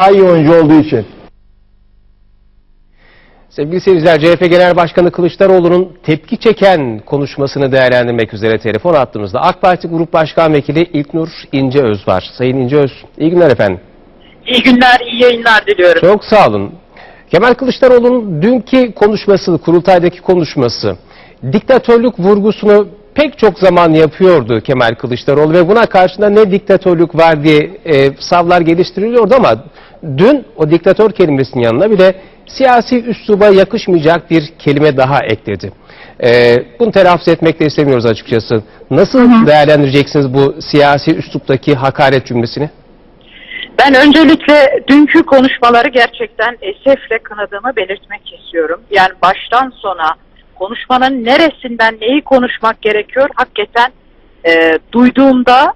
daha iyi oyuncu olduğu için. Sevgili seyirciler, CHP Genel Başkanı Kılıçdaroğlu'nun tepki çeken konuşmasını değerlendirmek üzere telefon attığımızda AK Parti Grup Başkan Vekili İlknur İnceöz var. Sayın İnceöz, iyi günler efendim. İyi günler, iyi yayınlar diliyorum. Çok sağ olun. Kemal Kılıçdaroğlu'nun dünkü konuşması, kurultaydaki konuşması, diktatörlük vurgusunu pek çok zaman yapıyordu Kemal Kılıçdaroğlu ve buna karşında ne diktatörlük var diye e, savlar geliştiriliyordu ama dün o diktatör kelimesinin yanına bir de siyasi üsluba yakışmayacak bir kelime daha ekledi. E, bunu telaffuz etmek de istemiyoruz açıkçası. Nasıl değerlendireceksiniz bu siyasi üsluptaki hakaret cümlesini? Ben öncelikle dünkü konuşmaları gerçekten esefle kınadığımı belirtmek istiyorum. Yani baştan sona konuşmanın neresinden neyi konuşmak gerekiyor hakikaten e, duyduğumda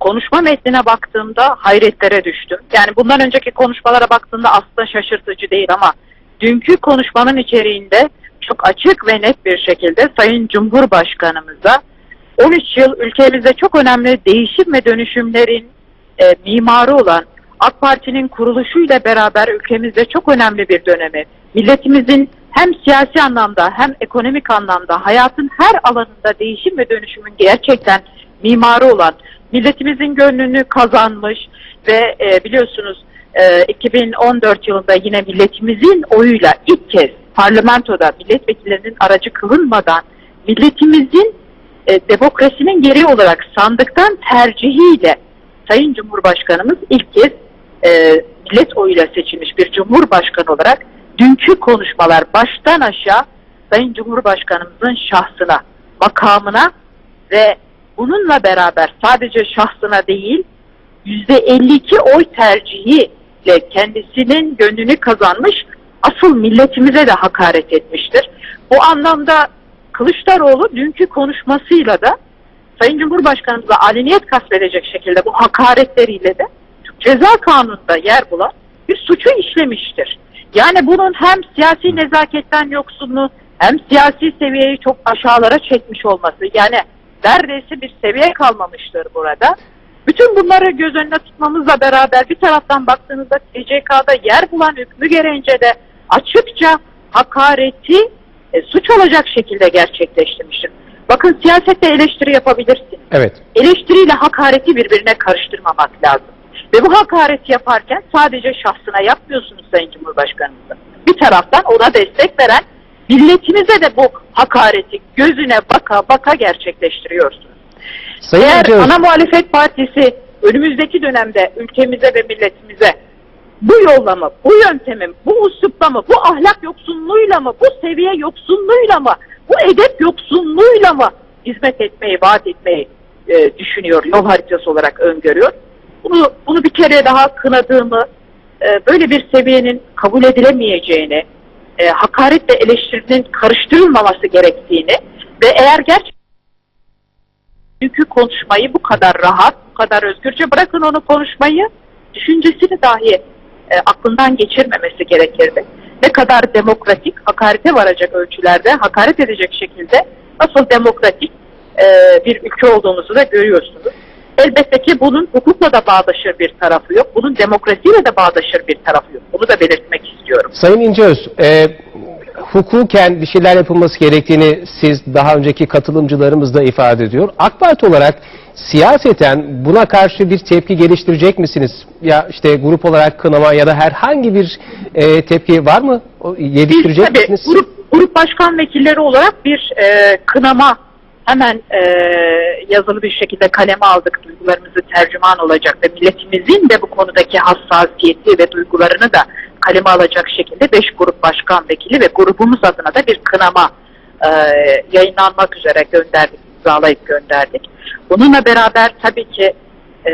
konuşma metnine baktığımda hayretlere düştüm. Yani bundan önceki konuşmalara baktığımda aslında şaşırtıcı değil ama dünkü konuşmanın içeriğinde çok açık ve net bir şekilde Sayın Cumhurbaşkanımıza 13 yıl ülkemizde çok önemli değişim ve dönüşümlerin e, mimarı olan AK Parti'nin kuruluşuyla beraber ülkemizde çok önemli bir dönemi, milletimizin hem siyasi anlamda hem ekonomik anlamda hayatın her alanında değişim ve dönüşümün gerçekten mimarı olan, milletimizin gönlünü kazanmış ve e, biliyorsunuz e, 2014 yılında yine milletimizin oyuyla ilk kez parlamentoda milletvekillerinin aracı kılınmadan milletimizin e, demokrasinin gereği olarak sandıktan tercihiyle Sayın Cumhurbaşkanımız ilk kez e, millet oyuyla seçilmiş bir cumhurbaşkanı olarak dünkü konuşmalar baştan aşağı Sayın Cumhurbaşkanımızın şahsına, makamına ve bununla beraber sadece şahsına değil %52 oy tercihiyle kendisinin gönlünü kazanmış asıl milletimize de hakaret etmiştir. Bu anlamda Kılıçdaroğlu dünkü konuşmasıyla da Sayın Cumhurbaşkanımıza aleniyet kasvedecek şekilde bu hakaretleriyle de Ceza Kanunu'nda yer bulan bir suçu işlemiştir. Yani bunun hem siyasi nezaketten yoksunluğu hem siyasi seviyeyi çok aşağılara çekmiş olması yani neredeyse bir seviye kalmamıştır burada. Bütün bunları göz önüne tutmamızla beraber bir taraftan baktığınızda TCK'da yer bulan hükmü gereğince de açıkça hakareti e, suç olacak şekilde gerçekleştirmiştir. Bakın siyasette eleştiri yapabilirsiniz. Evet. Eleştiriyle hakareti birbirine karıştırmamak lazım. Ve bu hakareti yaparken sadece şahsına yapmıyorsunuz Sayın Cumhurbaşkanımızın. Bir taraftan ona destek veren milletimize de bu hakareti gözüne baka baka gerçekleştiriyorsunuz. Sayın Eğer İnceöz, ana muhalefet partisi önümüzdeki dönemde ülkemize ve milletimize bu yolla mı, bu yöntemi, bu uslupla mı, bu ahlak yoksunluğuyla mı, bu seviye yoksunluğuyla mı, bu edep yoksunluğuyla mı hizmet etmeyi, vaat etmeyi e, düşünüyor, yol haritası olarak öngörüyor. Bunu, bunu bir kere daha kınadığımı, e, böyle bir seviyenin kabul edilemeyeceğini, e, hakaretle eleştirinin karıştırılmaması gerektiğini ve eğer gerçekten dünkü konuşmayı bu kadar rahat, bu kadar özgürce bırakın onu konuşmayı, düşüncesini dahi e, aklından geçirmemesi gerekirdi. Ne kadar demokratik, hakarete varacak ölçülerde, hakaret edecek şekilde nasıl demokratik e, bir ülke olduğumuzu da görüyorsunuz. Elbette ki bunun hukukla da bağdaşır bir tarafı yok. Bunun demokrasiyle de bağdaşır bir tarafı yok. Bunu da belirtmek istiyorum. Sayın İnceöz, e, hukuken bir şeyler yapılması gerektiğini siz daha önceki katılımcılarımız da ifade ediyor. AK Parti olarak siyaseten buna karşı bir tepki geliştirecek misiniz? Ya işte grup olarak kınama ya da herhangi bir e, tepki var mı? O, Biz Geliştirecek tabii misiniz? grup, grup başkan vekilleri olarak bir e, kınama hemen e, yazılı bir şekilde kaleme aldık. Duygularımızı tercüman olacak ve milletimizin de bu konudaki hassasiyeti ve duygularını da kaleme alacak şekilde 5 grup başkan vekili ve grubumuz adına da bir kınama e, yayınlanmak üzere gönderdik, imzalayıp gönderdik. Bununla beraber tabii ki e,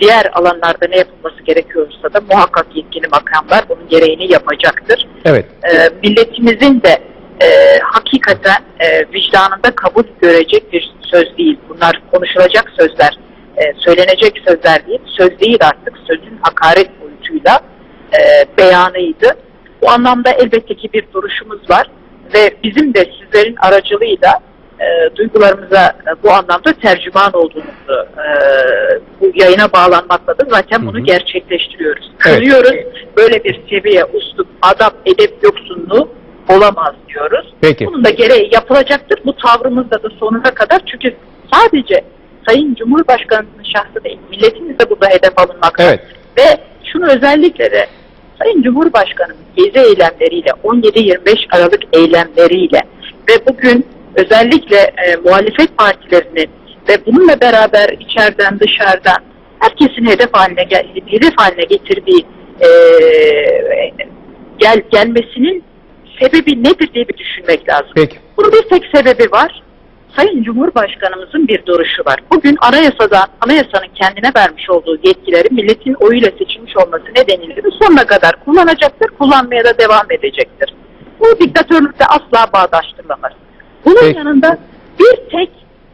diğer alanlarda ne yapılması gerekiyorsa da muhakkak yetkili makamlar bunun gereğini yapacaktır. Evet. E, milletimizin de e, hakikaten e, vicdanında kabul görecek bir söz değil. Bunlar konuşulacak sözler, e, söylenecek sözler değil. Söz değil artık sözün hakaret boyutuyla e, beyanıydı. Bu anlamda elbette ki bir duruşumuz var ve bizim de sizlerin aracılığıyla e, duygularımıza e, bu anlamda tercüman olduğumuzu e, bu yayına bağlanmakla da zaten bunu Hı hı. gerçekleştiriyoruz. Evet. Kınıyoruz. Böyle bir seviye, uslup, adap, edep yoksunluğu olamaz. Peki. Bunun da gereği yapılacaktır. Bu tavrımızda da sonuna kadar çünkü sadece Sayın Cumhurbaşkanımızın şahsı değil, milletimiz de burada hedef alınmakta. Evet. Ve şunu özellikle de Sayın Cumhurbaşkanımız gezi eylemleriyle, 17-25 Aralık eylemleriyle ve bugün özellikle e, muhalefet partilerinin ve bununla beraber içeriden dışarıdan herkesin hedef haline gel hedef haline getirdiği e, gel gelmesinin sebebi nedir diye bir düşünmek lazım. Peki. Bunun bir tek sebebi var. Sayın Cumhurbaşkanımızın bir duruşu var. Bugün anayasadan, anayasanın kendine vermiş olduğu yetkileri milletin oyuyla seçilmiş olması nedeniyle de sonuna kadar kullanacaktır, kullanmaya da devam edecektir. Bu diktatörlükle asla bağdaştırılamaz. Bunun Peki. yanında bir tek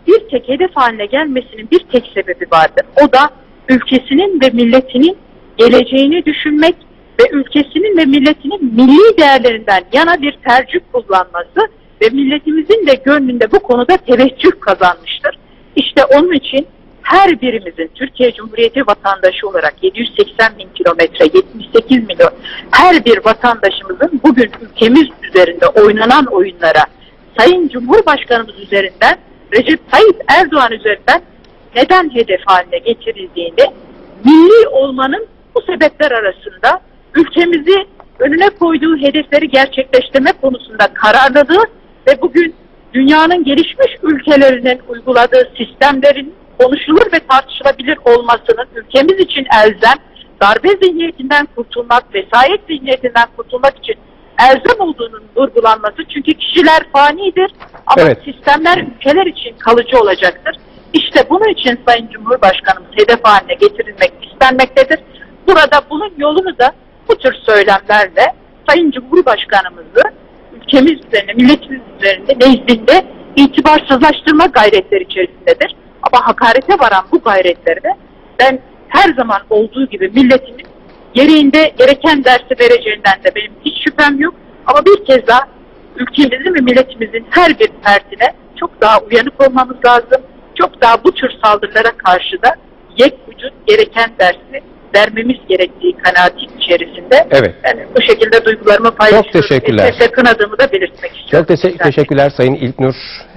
bir tek hedef haline gelmesinin bir tek sebebi vardır. O da ülkesinin ve milletinin geleceğini düşünmek ve ülkesinin ve milletinin milli değerlerinden yana bir tercih kullanması ve milletimizin de gönlünde bu konuda teveccüh kazanmıştır. İşte onun için her birimizin Türkiye Cumhuriyeti vatandaşı olarak 780 bin kilometre, 78 milyon her bir vatandaşımızın bugün ülkemiz üzerinde oynanan oyunlara Sayın Cumhurbaşkanımız üzerinden Recep Tayyip Erdoğan üzerinden neden hedef haline getirildiğini milli olmanın bu sebepler arasında ülkemizi önüne koyduğu hedefleri gerçekleştirme konusunda kararlılığı ve bugün dünyanın gelişmiş ülkelerinin uyguladığı sistemlerin konuşulur ve tartışılabilir olmasının ülkemiz için elzem, darbe zihniyetinden kurtulmak, vesayet zihniyetinden kurtulmak için elzem olduğunun vurgulanması. Çünkü kişiler fanidir ama Evet. sistemler ülkeler için kalıcı olacaktır. İşte bunun için Sayın Cumhurbaşkanımız hedef haline getirilmek istenmektedir. Burada bunun yolunu da bu tür söylemlerle Sayın Cumhurbaşkanımızı ülkemiz üzerine, milletimiz üzerinde nezdinde itibarsızlaştırma gayretleri içerisindedir. Ama hakarete varan bu gayretleri de ben her zaman olduğu gibi milletimin gereğinde gereken dersi vereceğinden de benim hiç şüphem yok. Ama bir kez daha ülkemizin ve milletimizin her bir fertine çok daha uyanık olmamız lazım. Çok daha bu tür saldırılara karşı da yek vücut gereken dersi vermemiz gerektiği kanaati içerisinde. Evet. Yani bu şekilde duygularımı paylaşıyorum. teşekkürler. Esefle kınadığımı da belirtmek istiyorum. Çok teşekkür, teşekkürler Sayın İlknur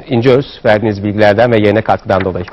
İnceöz verdiğiniz bilgilerden ve yayına katkıdan dolayı.